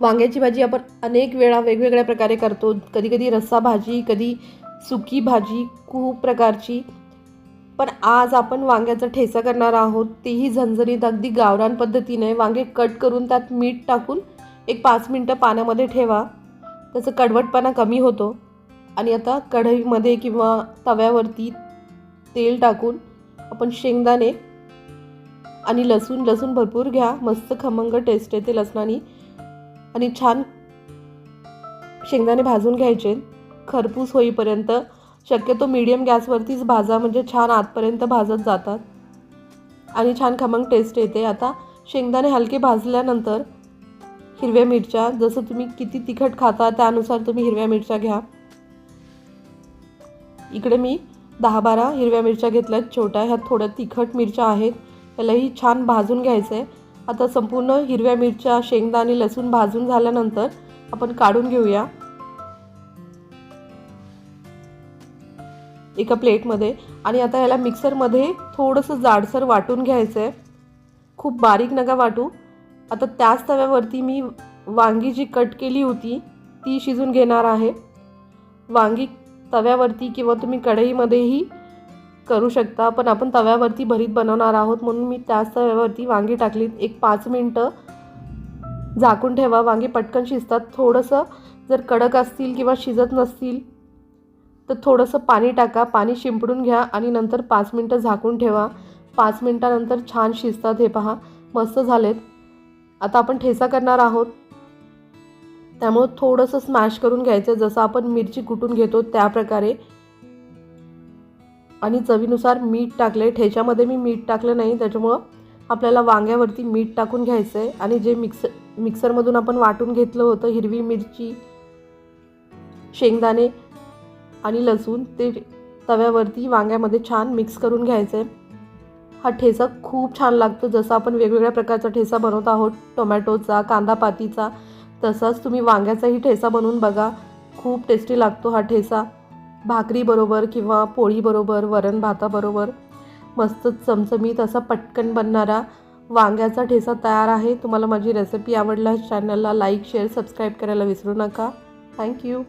वांग्याची भाजी आपण अनेक वेळा वेगवेगळ्या प्रकारे करतो. कधी कधी रस्सा भाजी कधी सुकी भाजी खूप प्रकारची. पण आज आपण वांग्याचा ठेचा करणार आहोत. तेही झणझणीत अगदी गावरान पद्धतीने. वांगे कट करून त्यात मीठ टाकून एक पाच मिनटं पाण्यामध्ये ठेवा. त्याचं कडवटपणा कमी होतो. आणि आता कढईमध्ये किंवा तव्यावरती तेल टाकून आपण शेंगदाणे आणि लसूण लसूण भरपूर घ्या. मस्त खमंग टेस्ट येते लसणानी. आणि छान शेंगदाणे भाजून घ्यायचे. खरपूस होईपर्यंत शक्यतो मीडियम गॅसवरतीच भाजा म्हणजे छान आतपर्यंत भाजत जातात. आणि छान खमंग टेस्ट येते. आता शेंगदाणे हलके भाजल्यानंतर हिरव्या मिरच्या जसं तुम्ही किती तिखट खाता त्यानुसार तुम्ही हिरव्या मिरच्या घ्या. इकडे मी दहा बारा हिरव्या मिरच्या घेतल्यात. छोट्या ह्या थोड्या तिखट मिरच्या आहेत. त्यालाही छान भाजून घ्यायचं आहे आता संपूर्ण हिरव्या मिरच्या शेंगदाणे लसूण भाजून झाल्यानंतर आपण काढून घेऊया. एका प्लेटमध्ये. आणि आता याला मिक्सरमध्ये थोडंसं जाडसर वाटून घ्यायचं आहे खूप बारीक नका वाटू. आता त्याच तव्यावरती मी वांगी जी कट केली होती ती शिजून घेणार आहे. वांगी तव्यावरती किंवा तुम्ही कढईमध्येही करू शकता. पण आपण तव्यावरती भरीत बनवणार आहोत म्हणून मी त्याच तव्यावरती वांगी टाकलीत. एक पाच मिनटं झाकून ठेवा. वांगी पटकन शिजतात. थोडंसं जर कडक असतील किंवा शिजत नसतील तर थोडंसं पाणी टाका. पाणी शिंपडून घ्या आणि नंतर पाच मिनटं झाकून ठेवा. पाच मिनटानंतर छान शिजतात हे पहा. मस्त झालेत. आता आपण ठेचा करणार आहोत. त्यामुळं थोडंसं स्मॅश करून घ्यायचं. जसं आपण मिरची कुटून घेतो त्या प्रकारे आणि चवीनुसार मीठ टाकले ठेच्यामध्ये मी मीठ टाकलं नाही त्याच्यामुळं आपल्याला वांग्यावरती मीठ टाकून घ्यायचं आहे आणि जे मिक्स मिक्सरमधून आपण वाटून घेतलं होतं हिरवी मिरची शेंगदाणे आणि लसूण ते तव्यावरती वांग्यामध्ये छान मिक्स करून घ्यायचं आहे हा ठेचा खूप छान लागतो. जसं आपण वेगवेगळ्या प्रकारचा ठेचा बनवत आहोत टोमॅटोचा कांदा पातीचा तसाच तुम्ही वांग्याचाही ठेचा बनवून बघा. खूप टेस्टी लागतो हा ठेचा. भाकरीबरोबर किंवा पोळीबरोबर वरण भाताबरोबर मस्त चमचमीत असा पटकन बनणारा वांग्याचा ठेचा तयार आहे. तुम्हाला माझी रेसिपी आवडल्यास चॅनलला लाईक शेअर सबस्क्राईब करायला विसरू नका. थँक्यू